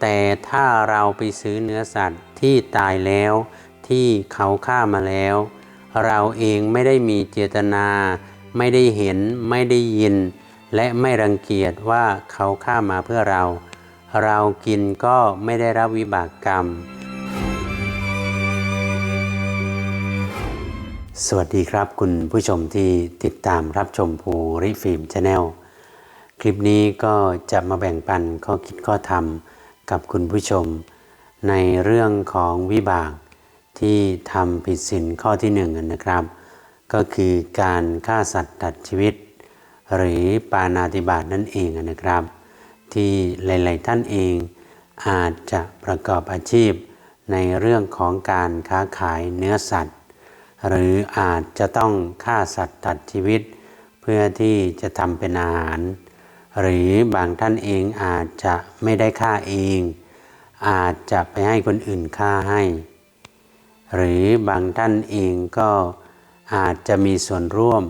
แต่ถ้าเราไปซื้อเนื้อสัตว์ที่ตายแล้วที่เขาฆ่ามาแล้ว เราเองไม่ได้มีเจตนา ไม่ได้เห็นไม่ได้ยิน และไม่รังเกียจว่าเขาฆ่ามาเพื่อเรา เรากินก็ไม่ได้รับวิบากกรรม สวัสดีครับคุณผู้ชมที่ติดตามรับชมภูริฟิล์มชาแนลคลิปนี้ก็จะมาแบ่งปันข้อคิดข้อธรรม กับคุณผู้ชม ในเรื่องของวิบากที่ทำผิดศีลข้อที่หนึ่งนะครับ ก็คือการฆ่าสัตว์ตัดชีวิต หรือปานาติบาตนั่นเองนะครับ ที่หลาย ๆ ท่านเองอาจจะประกอบอาชีพในเรื่องของการค้าขายเนื้อสัตว์ หรืออาจจะต้องฆ่าสัตว์ตัดชีวิต เพื่อที่จะทำเป็นอาหาร หรือบางท่านเองอาจจะไม่ได้ฆ่าเอง อาจจะไปให้คนอื่นฆ่าให้ หรือบางท่านเองก็อาจจะมีส่วนร่วม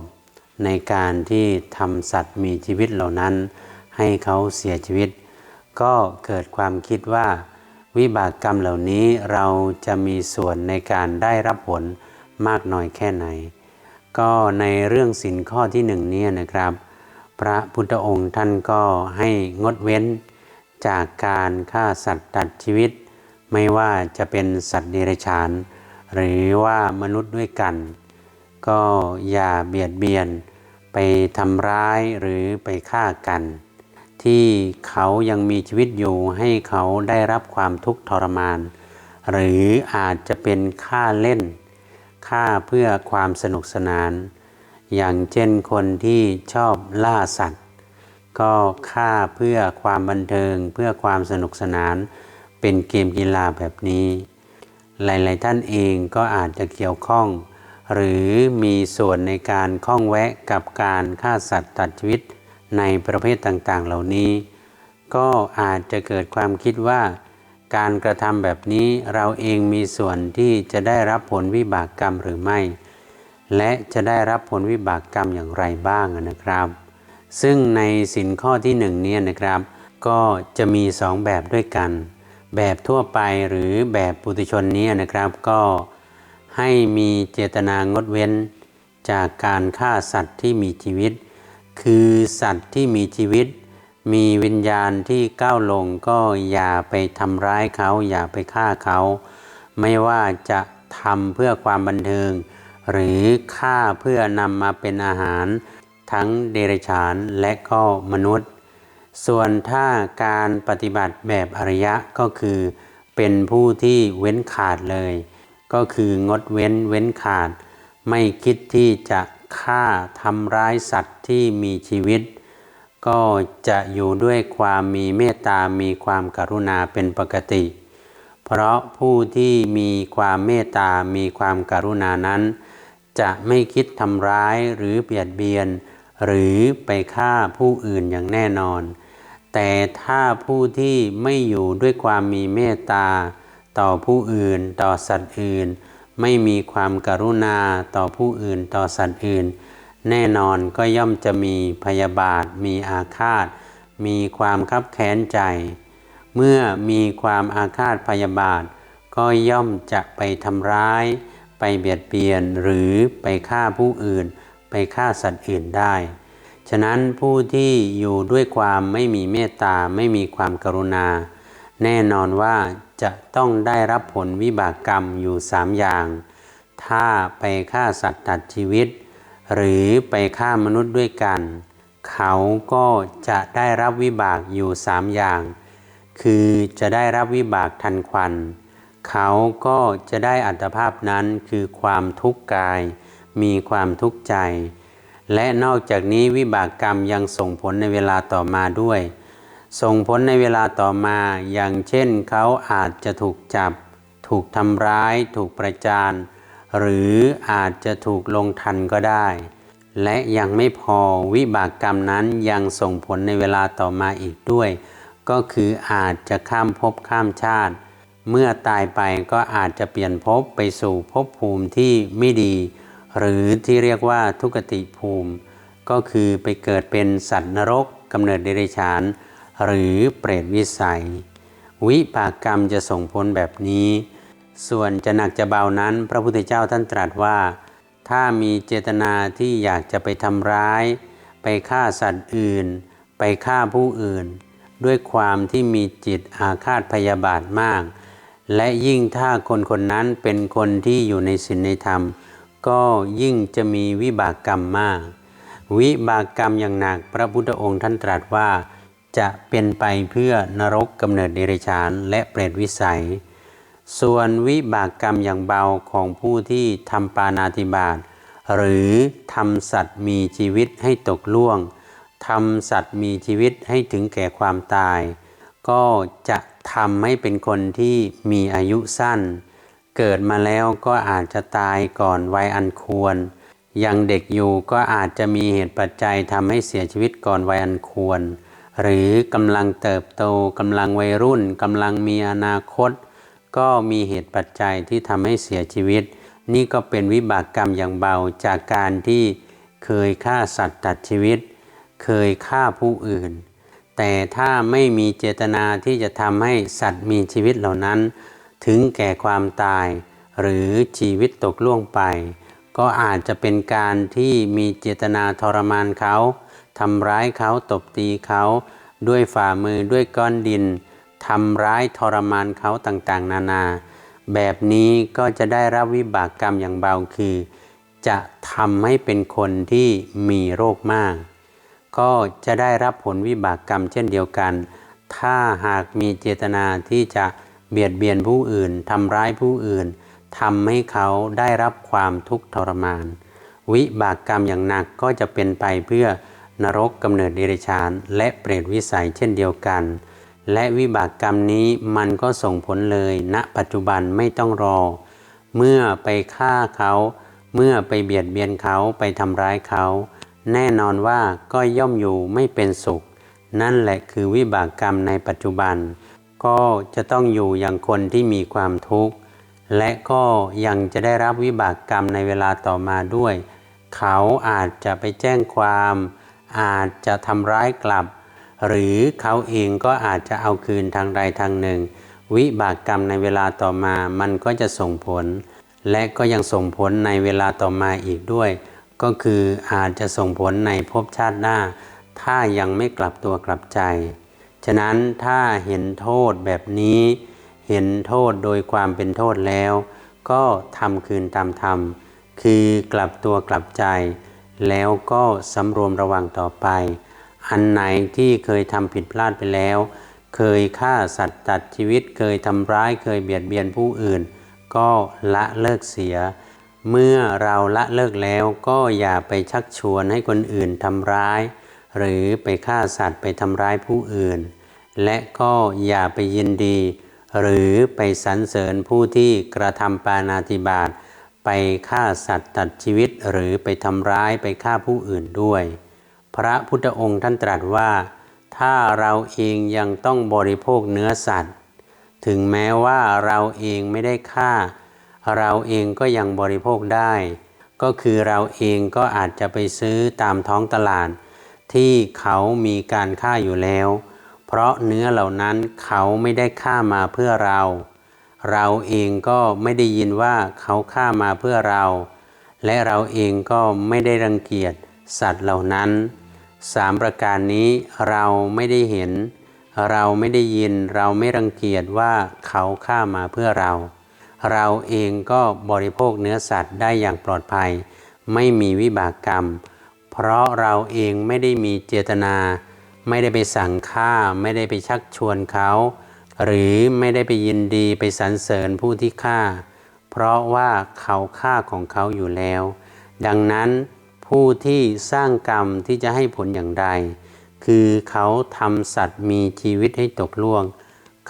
ในการที่ทำสัตว์มีชีวิตเหล่านั้น ให้เขาเสียชีวิต ก็เกิดความคิดว่า วิบากกรรมเหล่านี้เราจะมีส่วนในการได้รับผลมากน้อยแค่ไหน ก็ในเรื่องสินข้อที่หนึ่งนี้นะครับ พระพุทธองค์ท่านก็ให้งดเว้นจากการฆ่าสัตว์ตัดชีวิต ไม่ว่าจะเป็นสัตว์เดรัจฉาน หรือว่ามนุษย์ด้วยกัน ก็อย่าเบียดเบียนไปทำร้ายหรือไปฆ่ากัน ที่เขายังมีชีวิตอยู่ให้เขาได้รับความทุกข์ทรมาน หรืออาจจะเป็นฆ่าเล่นฆ่าเพื่อความสนุกสนาน อย่างเช่นคนที่ชอบล่าสัตว์ ก็ฆ่าเพื่อความบันเทิงเพื่อความสนุกสนานเป็นเกมกีฬาแบบนี้ หลาย ๆ ท่านเองก็อาจจะเกี่ยวข้อง หรือมีส่วนในการข้องแวะกับการฆ่าสัตว์ตัดชีวิตในประเภทต่าง ๆ เหล่านี้ ก็อาจจะเกิดความคิดว่าการกระทำแบบนี้เราเองมีส่วนที่จะได้รับผลวิบากกรรมหรือไม่ และจะได้รับผลวิบากกรรมอย่างไรบ้างนะครับ ซึ่งในสินข้อที่หนึ่งนี้นะครับ ก็จะมีสองแบบด้วยกัน แบบทั่วไปหรือแบบปุถุชนนี้นะครับ ก็ให้มีเจตนางดเว้น จากการฆ่าสัตว์ที่มีชีวิต คือสัตว์ที่มีชีวิต มีวิญญาณที่ก้าวลงก็อย่าไปทำร้ายเขา อย่าไปฆ่าเขา ไม่ว่าจะทำเพื่อความบันเทิง หรือฆ่าเพื่อนำมาเป็นอาหาร ทั้งเดรัจฉานและก็มนุษย์ ส่วนถ้าการปฏิบัติแบบอริยะก็คือ เป็นผู้ที่เว้นขาดเลย ก็คืองดเว้นเว้นขาด ไม่คิดที่จะฆ่าทำร้ายสัตว์ที่มีชีวิต ก็จะอยู่ด้วยความมีเมตตา มีความกรุณาเป็นปกติ เพราะผู้ที่มีความเมตตา มีความกรุณานั้น จะไม่คิดทำร้ายหรือเบียดเบียน หรือไปฆ่าผู้อื่นอย่างแน่นอน แต่ถ้าผู้ที่ไม่อยู่ด้วยความมีเมตตา ต่อผู้อื่นต่อสัตว์อื่น ไม่มีความกรุณาต่อผู้อื่นต่อสัตว์อื่น แน่นอนก็ย่อมจะมีพยาบาท มีอาฆาต มีความคับแค้นใจ เมื่อมีความอาฆาตพยาบาท ก็ย่อมจะไปทำร้าย ไปเบียดเบียนหรือไปฆ่าผู้อื่น ไปฆ่าสัตว์อื่นได้ ฉะนั้นผู้ที่อยู่ด้วยความไม่มีเมตตาไม่มีความกรุณา แน่นอนว่าจะต้องได้รับผลวิบากกรรมอยู่สามอย่าง ถ้าไปฆ่าสัตว์ตัดชีวิต หรือไปฆ่ามนุษย์ด้วยกัน เขาก็จะได้รับวิบากอยู่สามอย่าง คือจะได้รับวิบากทันควัน เขาก็จะได้อัตภาพนั้นคือความทุกข์กาย มีความทุกข์ใจ และนอกจากนี้วิบากกรรมยังส่งผลในเวลาต่อมาด้วย ส่งผลในเวลาต่อมา อย่างเช่นเขาอาจจะถูกจับ ถูกทำร้าย ถูกประจานหรืออาจจะถูกลงทันก็ได้ และยังไม่พอวิบากกรรมนั้นยังส่งผลในเวลาต่อมาอีกด้วย ก็คืออาจจะข้ามภพข้ามชาติ เมื่อตายไปก็อาจจะเปลี่ยนภพไปสู่ภพภูมิที่ไม่ดี หรือที่เรียกว่าทุกติภูมิ ก็คือไปเกิดเป็นสัตว์นรกกำเนิดเดรัจฉาน หรือเปรตวิสัย วิปากกรรมจะส่งผลแบบนี้ ส่วนจะหนักจะเบานั้น พระพุทธเจ้าท่านตรัสว่า ถ้ามีเจตนาที่อยากจะไปทำร้าย ไปฆ่าสัตว์อื่น ไปฆ่าผู้อื่น ด้วยความที่มีจิตอาฆาตพยาบาทมาก และยิ่งถ้าคนคนนั้นเป็นคนที่อยู่ในศีลในธรรม ก็ยิ่งจะมีวิบากกรรมมาก วิบากกรรมอย่างหนักพระพุทธองค์ท่านตรัสว่า จะเป็นไปเพื่อนรกกำเนิดเดรัจฉานและเปรตวิสัย ส่วนวิบากกรรมอย่างเบาของผู้ที่ทำปานาติบาตหรือทำสัตว์มีชีวิตให้ตกล่วงทำสัตว์มีชีวิตให้ถึงแก่ความตาย ก็จะ ทำให้เป็นคนที่มีอายุสั้น เกิดมาแล้วก็อาจจะตายก่อนวัยอันควร ยังเด็กอยู่ก็อาจจะมีเหตุปัจจัยทำให้เสียชีวิตก่อนวัยอันควร หรือกำลังเติบโตกำลังวัยรุ่นกำลังมีอนาคต ก็มีเหตุปัจจัยที่ทำให้เสียชีวิต นี่ก็เป็นวิบากกรรมอย่างเบาจากการที่เคยฆ่าสัตว์ตัดชีวิต เคยฆ่าผู้อื่น แต่ถ้าไม่มีเจตนาที่จะทำให้สัตว์มีชีวิตเหล่านั้น ถึงแก่ความตาย หรือชีวิตตกล่วงไป ก็อาจจะเป็นการที่มีเจตนาทรมานเขาทำร้ายเขาตบตีเขาด้วยฝ่ามือด้วยก้อนดินทำร้ายทรมานเขาต่างๆ นานา แบบนี้ก็จะได้รับวิบากกรรมอย่างเบาคือ จะทำให้เป็นคนที่มีโรคมาก ก็จะได้รับผลวิบากกรรมเช่นเดียวกัน ถ้าหากมีเจตนาที่จะเบียดเบียนผู้อื่นทำร้ายผู้อื่นทำให้เขาได้รับความทุกข์ทรมาน วิบากกรรมอย่างหนักก็จะเป็นไปเพื่อนรกกำเนิดเดรัจฉานและเปรตวิสัยเช่นเดียวกัน และวิบากกรรมนี้มันก็ส่งผลเลยณปัจจุบันไม่ต้องรอ เมื่อไปฆ่าเขา เมื่อไปเบียดเบียนเขาไปทำร้ายเขา แน่นอนว่าก็ย่อมอยู่ไม่เป็นสุข นั่นแหละคือวิบากกรรมในปัจจุบัน ก็จะต้องอยู่อย่างคนที่มีความทุกข์ และก็ยังจะได้รับวิบากกรรมในเวลาต่อมาด้วย เขาอาจจะไปแจ้งความ อาจจะทำร้ายกลับ หรือเขาเองก็อาจจะเอาคืนทางใดทางหนึ่ง วิบากกรรมในเวลาต่อมามันก็จะส่งผล และก็ยังส่งผลในเวลาต่อมาอีกด้วย ก็คืออาจจะส่งผลในภพชาติหน้า ถ้ายังไม่กลับตัวกลับใจ ฉะนั้นถ้าเห็นโทษแบบนี้ เห็นโทษโดยความเป็นโทษแล้ว ก็ทำคืนตามธรรม คือกลับตัวกลับใจ แล้วก็สำรวมระวังต่อไป อันไหนที่เคยทำผิดพลาดไปแล้ว เคยฆ่าสัตว์ตัดชีวิต เคยทำร้าย เคยเบียดเบียนผู้อื่น ก็ละเลิกเสีย เมื่อเราละเลิกแล้วก็อย่าไปชักชวนให้คนอื่นทำร้าย หรือไปฆ่าสัตว์ไปทำร้ายผู้อื่น และก็อย่าไปยินดี หรือไปสรรเสริญผู้ที่กระทำปานาติบาตไปฆ่าสัตว์ตัดชีวิตหรือไปทำร้ายไปฆ่าผู้อื่นด้วย พระพุทธองค์ท่านตรัสว่า ถ้าเราเองยังต้องบริโภคเนื้อสัตว์ ถึงแม้ว่าเราเองไม่ได้ฆ่า เราเองก็ยังบริโภคได้ ก็คือเราเองก็อาจจะไปซื้อตามท้องตลาด ที่เขามีการฆ่าอยู่แล้ว เพราะเนื้อเหล่านั้นเขาไม่ได้ฆ่ามาเพื่อเรา เราเองก็ไม่ได้ยินว่าเขาฆ่ามาเพื่อเรา และเราเองก็ไม่ได้รังเกียจสัตว์เหล่านั้นสามประการนี้เราไม่ได้เห็น เราไม่ได้ยินเราไม่รังเกียจว่าเขาฆ่ามาเพื่อเรา เราเองก็บริโภคเนื้อสัตว์ได้อย่างปลอดภัย ไม่มีวิบากกรรม เพราะเราเองไม่ได้มีเจตนา ไม่ได้ไปสั่งฆ่า ไม่ได้ไปชักชวนเขา หรือไม่ได้ไปยินดีไปสรรเสริญผู้ที่ฆ่า เพราะว่าเขาฆ่าของเขาอยู่แล้ว ดังนั้นผู้ที่สร้างกรรมที่จะให้ผลอย่างใด คือเขาทำสัตว์มีชีวิตให้ตกล่วง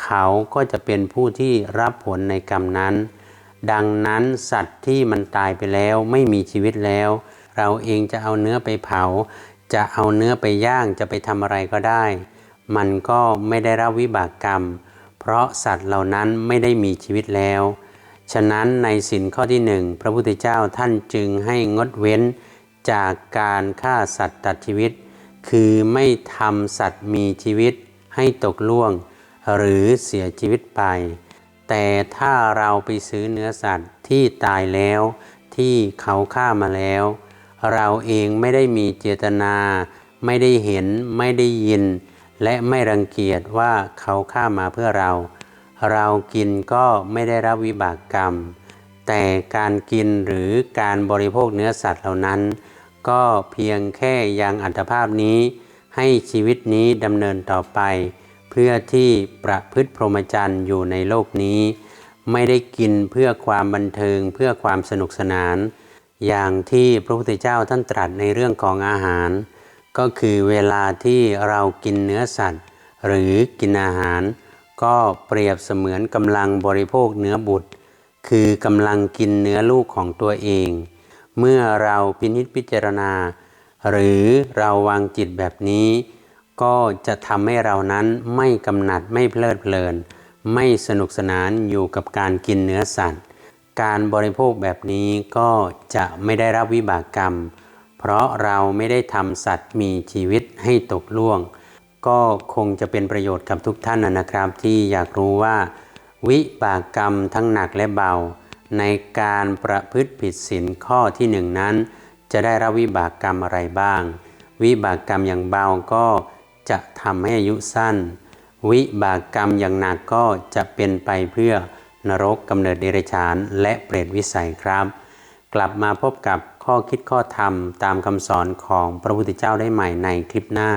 เขาก็จะเป็นผู้ที่รับผลในกรรมนั้น ดังนั้นสัตว์ที่มันตายไปแล้วไม่มีชีวิตแล้ว เราเองจะเอาเนื้อไปเผา จะเอาเนื้อไปย่างจะไปทำอะไรก็ได้ มันก็ไม่ได้รับวิบากกรรม เพราะสัตว์เหล่านั้นไม่ได้มีชีวิตแล้ว ฉะนั้นในสินข้อที่หนึ่งพระพุทธเจ้าท่านจึงให้งดเว้นจากการฆ่าสัตว์ตัดชีวิต คือไม่ทำสัตว์มีชีวิตให้ตกล่วง หรือเสียชีวิตไป แต่ถ้าเราไปซื้อเนื้อสัตว์ที่ตายแล้วที่เขาฆ่ามาแล้ว เราเองไม่ได้มีเจตนา ไม่ได้เห็นไม่ได้ยิน และไม่รังเกียจว่าเขาฆ่ามาเพื่อเรา เรากินก็ไม่ได้รับวิบากกรรม แต่การกินหรือการบริโภคเนื้อสัตว์เหล่านั้น ก็เพียงแค่ยังอัตภาพนี้ให้ชีวิตนี้ดำเนินต่อไป เพื่อที่ประพฤติพรหมจรรย์อยู่ในโลกนี้ ไม่ได้กินเพื่อความบันเทิงเพื่อความสนุกสนาน อย่างที่พระพุทธเจ้าท่านตรัสในเรื่องของอาหาร ก็คือเวลาที่เรากินเนื้อสัตว์ หรือกินอาหาร ก็เปรียบเสมือนกำลังบริโภคเนื้อบุตร คือกำลังกินเนื้อลูกของตัวเอง เมื่อเราพินิจพิจารณา หรือเราวางจิตแบบนี้ ก็จะทำให้เรานั้นไม่กำหนัดไม่เพลิดเพลิน ไม่สนุกสนานอยู่กับการกินเนื้อสัตว์ การบริโภคแบบนี้ก็จะไม่ได้รับวิบากกรรม เพราะเราไม่ได้ทำสัตว์มีชีวิตให้ตกล่วง ก็คงจะเป็นประโยชน์กับทุกท่านนะครับ ที่อยากรู้ว่า วิบากกรรมทั้งหนักและเบา ในการประพฤติผิดศีลข้อที่หนึ่งนั้น จะได้รับวิบากกรรมอะไรบ้าง วิบากกรรมอย่างเบาก็ จะทำให้อายุสั้น วิบากกรรมอย่างหนักก็จะเป็นไปเพื่อนรกกำเนิดเดรัจฉานและเปรตวิสัยครับ กลับมาพบกับข้อคิดข้อธรรมตามคำสอนของพระพุทธเจ้าได้ใหม่ในคลิปหน้า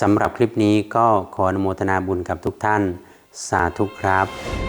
สำหรับคลิปนี้ก็ขออนุโมทนาบุญกับทุกท่าน สาธุครับ